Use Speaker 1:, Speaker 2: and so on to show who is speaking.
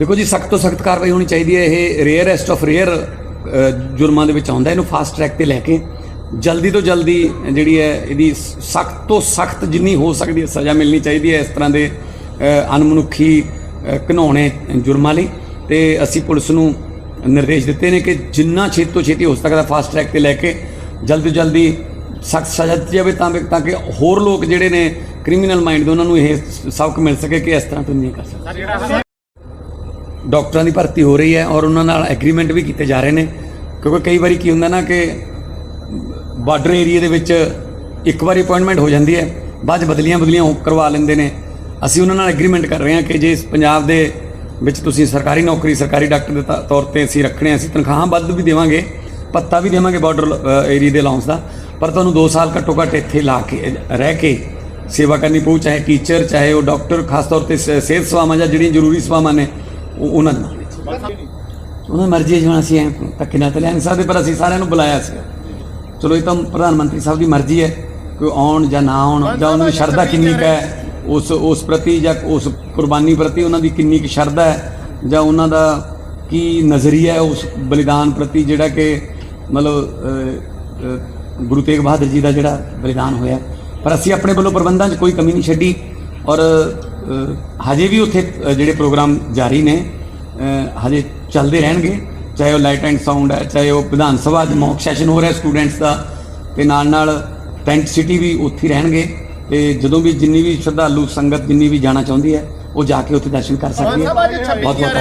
Speaker 1: ਦੇਖੋ ਜੀ ਸਖਤ ਤੋਂ ਸਖਤ ਕਾਰਵਾਈ ਹੋਣੀ ਚਾਹੀਦੀ ਹੈ। ਇਹ ਰੇਅਰੈਸਟ ਆਫ ਰੇਅਰ ਜੁਰਮਾਂ ਦੇ ਵਿੱਚ ਆਉਂਦਾ ਇਹਨੂੰ ਫਾਸਟ ਟਰੈਕ ਤੇ ਲੈ ਕੇ ਜਲਦੀ ਤੋਂ ਜਲਦੀ ਜਿਹੜੀ ਹੈ ਇਹਦੀ ਸਖਤ ਤੋਂ ਸਖਤ ਜਿੰਨੀ ਹੋ ਸਕਦੀ ਹੈ ਸਜ਼ਾ ਮਿਲਣੀ ਚਾਹੀਦੀ ਹੈ ਇਸ ਤਰ੍ਹਾਂ ਦੇ ਅ, ਅਣਮਨੁੱਖੀ ਅ, ਜੁਰਮਾਂ ਲਈ। ਤੇ ਅਸੀਂ ਪੁਲਿਸ ਨੂੰ ਨਿਰਦੇਸ਼ ਦਿੱਤੇ ਨੇ ਕਿ ਜਿੰਨਾ ਛੇਤੀ ਤੋਂ ਛੇਤੀ ਹੋ ਸਕਦਾ ਫਾਸਟ ਟਰੈਕ ਤੇ ਲੈ ਕੇ ਜਲਦੀ ਤੋਂ ਜਲਦੀ ਸਖਤ ਸਜ਼ਾ ਦਿੱਤੀ ਜਾਵੇ ਤਾਂ ਤਾਂ ਕਿ ਹੋਰ ਲੋਕ ਜਿਹੜੇ ਨੇ ਕ੍ਰਿਮੀਨਲ ਮਾਈਂਡ ਦੇ ਉਹਨਾਂ ਨੂੰ ਇਹ ਸਬਕ ਮਿਲ ਸਕੇ ਕਿ ਇਸ ਤਰ੍ਹਾਂ ਤੋਂ ਨਹੀਂ ਕਰ ਸਕਦੇ। ਡਾਕਟਰਾਂ ਦੀ ਭਰਤੀ ਹੋ ਰਹੀ ਹੈ ਔਰ ਉਹਨਾਂ ਨਾਲ ਐਗਰੀਮੈਂਟ ਵੀ ਕੀਤੇ ਜਾ ਰਹੇ ਨੇ। ਕਿਉਂਕਿ ਕਈ ਵਾਰੀ ਕੀ ਹੁੰਦਾ ਨਾ ਕਿ ਬਾਰਡਰ ਏਰੀਆ ਦੇ ਵਿੱਚ ਇੱਕ ਵਾਰੀ ਅਪਾਇੰਟਮੈਂਟ ਹੋ ਜਾਂਦੀ ਹੈ ਬਾਅਦ 'ਚ ਬਦਲੀਆਂ ਬਦਲੀਆਂ ਹੋ- ਕਰਵਾ ਲੈਂਦੇ ਨੇ। ਅਸੀਂ ਉਹਨਾਂ ਨਾਲ ਐਗਰੀਮੈਂਟ ਕਰ ਰਹੇ ਹਾਂ ਕਿ ਜੇ ਪੰਜਾਬ ਦੇ ਵਿੱਚ ਤੁਸੀਂ ਸਰਕਾਰੀ ਨੌਕਰੀ ਸਰਕਾਰੀ ਡਾਕਟਰ ਦੇ ਤ- ਤੌਰ ਤੇ ਅਸੀਂ ਰੱਖਣੇ ਹਾਂ, ਅਸੀਂ ਤਨਖਾਹਾਂ ਵੱਧ ਵੀ ਦੇਵਾਂਗੇ ਭੱਤਾ ਵੀ ਦੇਵਾਂਗੇ ਬਾਰਡਰ ਏਰੀਆ ਦੇ ਅਲਾਉਂਸ ਦਾ ਪਰ ਤੁਹਾਨੂੰ 2 ਸਾਲ ਘੱਟੋ ਘੱਟ ਇੱਥੇ ਲਾ ਕੇ ਰਹਿ ਕੇ ਸੇਵਾ ਕਰਨੀ ਪਊ ਚਾਹੇ ਟੀਚਰ ਚਾਹੇ ਉਹ ਡਾਕਟਰ ਖਾਸ ਤੌਰ ਤੇ ਸ- ਸਿਹਤ ਸੇਵਾਵਾਂ ਜਾਂ ਜਿਹੜੀਆਂ ਜ਼ਰੂਰੀ ਸੇਵਾਵਾਂ ਨੇ ਉਹਨਾਂ ਦੇ ਉਹਨਾਂ ਦੀ ਮਰਜ਼ੀ ਜਿਵੇਂ ਅਸੀਂ ਧੱਕੇ ਨਾਲ ਤੇ ਲੈ ਨਹੀਂ ਸਕਦੇ ਪਰ ਅਸੀਂ ਸਾਰਿਆਂ ਨੂੰ ਬੁਲਾਇਆ ਸੀ। ਚਲੋ ਇਹ ਤਾਂ ਪ੍ਰਧਾਨ ਮੰਤਰੀ ਸਾਹਿਬ ਦੀ ਮਰਜ਼ੀ ਹੈ ਕਿ ਆਉਣ ਜਾਂ ਨਾ ਆਉਣ ਜਾਂ ਉਹਨਾਂ ਦੀ ਸ਼ਰਧਾ ਕਿੰਨੀ ਕੁ ਹੈ ਉਸ ਉਸ ਪ੍ਰਤੀ ਜਾਂ ਉਸ ਕੁਰਬਾਨੀ ਪ੍ਰਤੀ ਉਹਨਾਂ ਦੀ ਕਿੰਨੀ ਕੁ ਸ਼ਰਧਾ ਹੈ ਜਾਂ ਉਹਨਾਂ ਦਾ ਕੀ ਨਜ਼ਰੀਆ ਹੈ ਉਸ ਬਲੀਦਾਨ ਪ੍ਰਤੀ ਜਿਹੜਾ ਕਿ ਮਤਲਬ ਗੁਰੂ ਤੇਗ ਬਹਾਦਰ ਜੀ ਦਾ ਜਿਹੜਾ ਬਲੀਦਾਨ ਹੋਇਆ। ਪਰ ਅਸੀਂ ਆਪਣੇ ਵੱਲੋਂ ਪ੍ਰਬੰਧਾਂ 'ਚ ਕੋਈ ਕਮੀ ਨਹੀਂ ਛੱਡੀ ਔਰ ਹਜੇ ਵੀ ਉੱਥੇ ਜਿਹੜੇ ਪ੍ਰੋਗਰਾਮ ਜਾਰੀ ਨੇ ਹਜੇ ਚੱਲਦੇ ਰਹਿਣਗੇ। ਚਾਹੇ ਉਹ ਲਾਈਟ ਐਂਡ ਸਾਊਂਡ ਹੈ ਚਾਹੇ ਉਹ ਵਿਧਾਨ ਸਭਾ 'ਚ ਮੌਕ ਸੈਸ਼ਨ ਹੋ ਰਿਹਾ ਸਟੂਡੈਂਟਸ ਦਾ ਤੇ ਨਾਲ ਨਾਲ ਟੈਂਟ ਸਿਟੀ ਵੀ ਉੱਥੇ ਰਹਿਣਗੇ। ਤੇ ਜਦੋਂ ਵੀ ਜਿੰਨੀ ਵੀ ਸ਼ਰਧਾਲੂ ਸੰਗਤ ਜਿੰਨੀ ਵੀ ਜਾਣਾ ਚਾਹੁੰਦੀ ਹੈ ਉਹ ਜਾ ਕੇ ਉੱਥੇ ਦਰਸ਼ਨ ਕਰ ਸਕਦੀ ਹੈ। ਬਹੁਤ ਬਹੁਤ